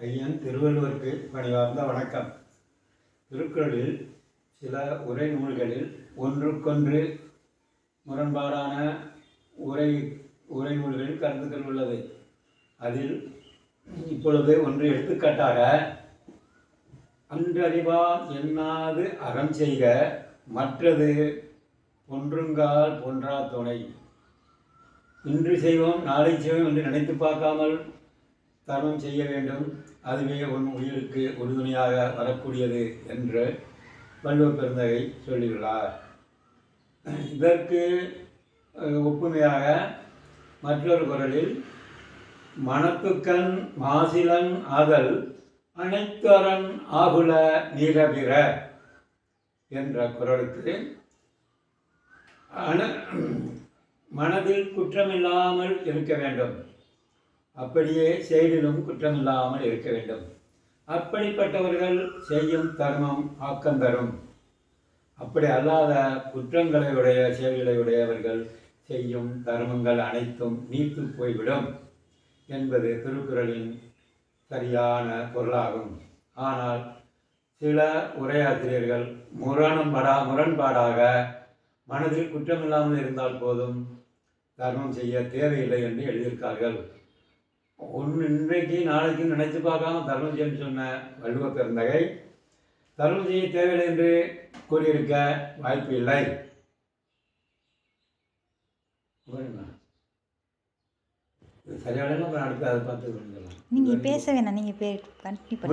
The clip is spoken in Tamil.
ஐயன் திருவள்ளுவருக்கு பணிவார்ந்த வணக்கம். திருக்குறளில் சில உரை நூல்களில் ஒன்றுக்கொன்று முரண்பாடான உரை உரை நூல்களில் கருத்துக்கள் உள்ளது அதில் இப்பொழுது ஒன்று எடுத்துக்காட்டாக அன்றறிவா எண்ணாது அறம் செய்க மற்றது ஒன்றுங்கால் பொன்றா துணை இன்று செய்வோம் நாளை செய்வோம் என்று நினைத்து பார்க்காமல் தர்மம் செய்ய வேண்டும். அதுவே உன் உயிருக்கு உறுதுணையாக வரக்கூடியது என்று வள்ளுவர் பெருந்தகை சொல்லியுள்ளார். இதற்கு ஒப்புமையாக மற்றொரு குரலில் மனத்துக்கண் மாசிலன் ஆதல் அனைத்தரன் ஆகுல நீரபிர என்ற குரலுக்கு அன மனதில் குற்றமில்லாமல் இருக்க வேண்டும். அப்படியே செயலிலும் குற்றமில்லாமல் இருக்க வேண்டும். அப்படிப்பட்டவர்கள் செய்யும் தர்மம் ஆக்கம் தரும். அப்படி அல்லாத குற்றங்களை உடைய செயல்களை உடையவர்கள் செய்யும் தர்மங்கள் அனைத்தும் நீத்து போய்விடும் என்பது திருக்குறளின் சரியான பொருளாகும். ஆனால் சில உரையாசிரியர்கள் முரண்படா முரண்பாடாக மனதில் குற்றமில்லாமல் இருந்தால் போதும் தர்மம் செய்ய தேவையில்லை என்று எழுதியிருக்கார்கள். ஒன்று இன்றைக்கு நாளைக்கு நினைத்து பார்க்காம தர்மம் சொன்ன வள்ளுவ பெருந்தகை தர்மம் தேவையில்லை என்று கூறியிருக்க வாய்ப்பு இல்லை. சரியான அப்புறம் அடுத்து அதை பார்த்து நீங்கள் பேச வேணாம் நீங்கள் பே கண்டினியூ